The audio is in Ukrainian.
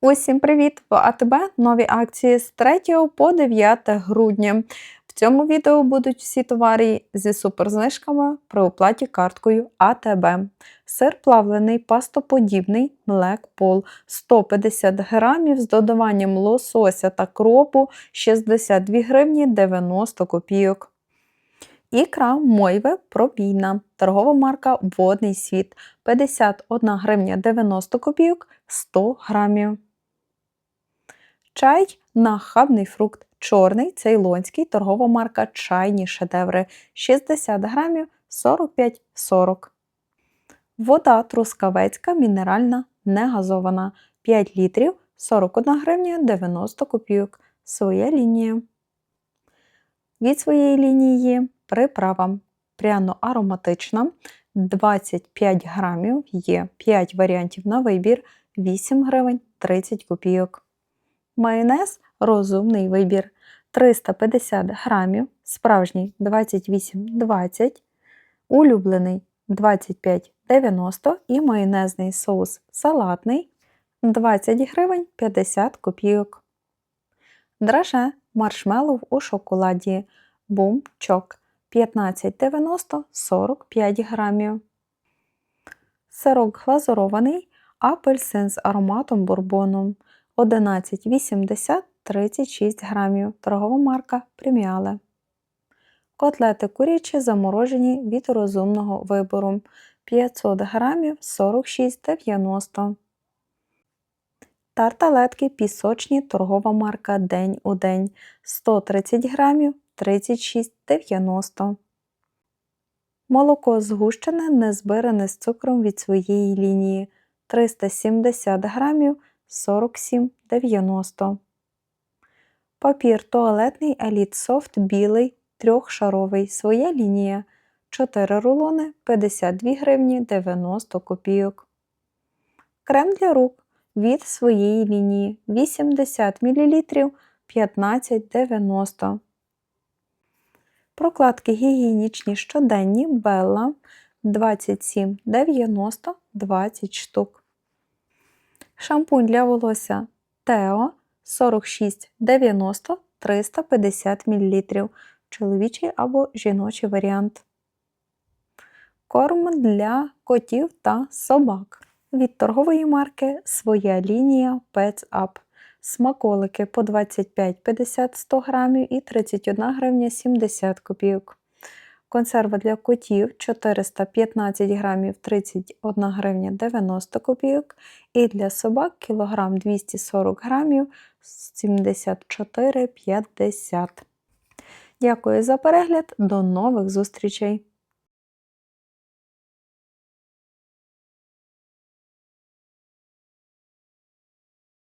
Усім привіт! В АТБ нові акції з 3 по 9 грудня. В цьому відео будуть всі товари зі суперзнижками при оплаті карткою АТБ. Сир плавлений, пастоподібний, Black 150 грамів з додаванням лосося та кропу 62 гривні 90 копійок. Ікра Мойве пробійна. Торгова марка Водний світ 51 гривня 90 копійок 100 грамів. Чай нахабний фрукт. Чорний цейлонський торгова марка Чайні шедеври 60 грамів 45,40. Вода трускавецька мінеральна негазована 5 літрів 41 гривня 90 копійок. Своя лінія. Від своєї лінії приправа пряно-ароматична 25 грамів, є 5 варіантів на вибір, 8 гривень 30 копійок. Майонез розумний вибір 350 грамів, справжній 28,20, улюблений 25,90 і майонезний соус салатний 20 гривень 50 копійок. Драже маршмеллоу у шоколаді бум-чок 15,90 45 грамів. Сирок глазурований апельсин з ароматом бурбону 11,80 36 грамів. Торгова марка преміале. Котлети курячі заморожені від розумного вибору. 500 грамів 46,90 Тарталетки пісочні торгова марка День у день 130 грамів 36,90 Молоко згущене, незбиране з цукром від своєї лінії. 370 грамів 47,90 Папір туалетний Elite Soft білий трьохшаровий. Своя лінія 4 рулони 52 гривні 90 копійок. Крем для рук від своєї лінії 80 мл 15,90 Прокладки гігієнічні щоденні Белла 27,90 20 штук. Шампунь для волосся Тео 46,90 350 мл. Чоловічий або жіночий варіант. Корм для котів та собак. Від торгової марки Своя лінія Pets Up. Смаколики по 25,50 100 грамів і 31 гривня 70 копійок. Консерва для котів 415 грамів 31 гривня 90 копійок. І для собак кілограм 240 грамів 74,50. Дякую за перегляд. До нових зустрічей!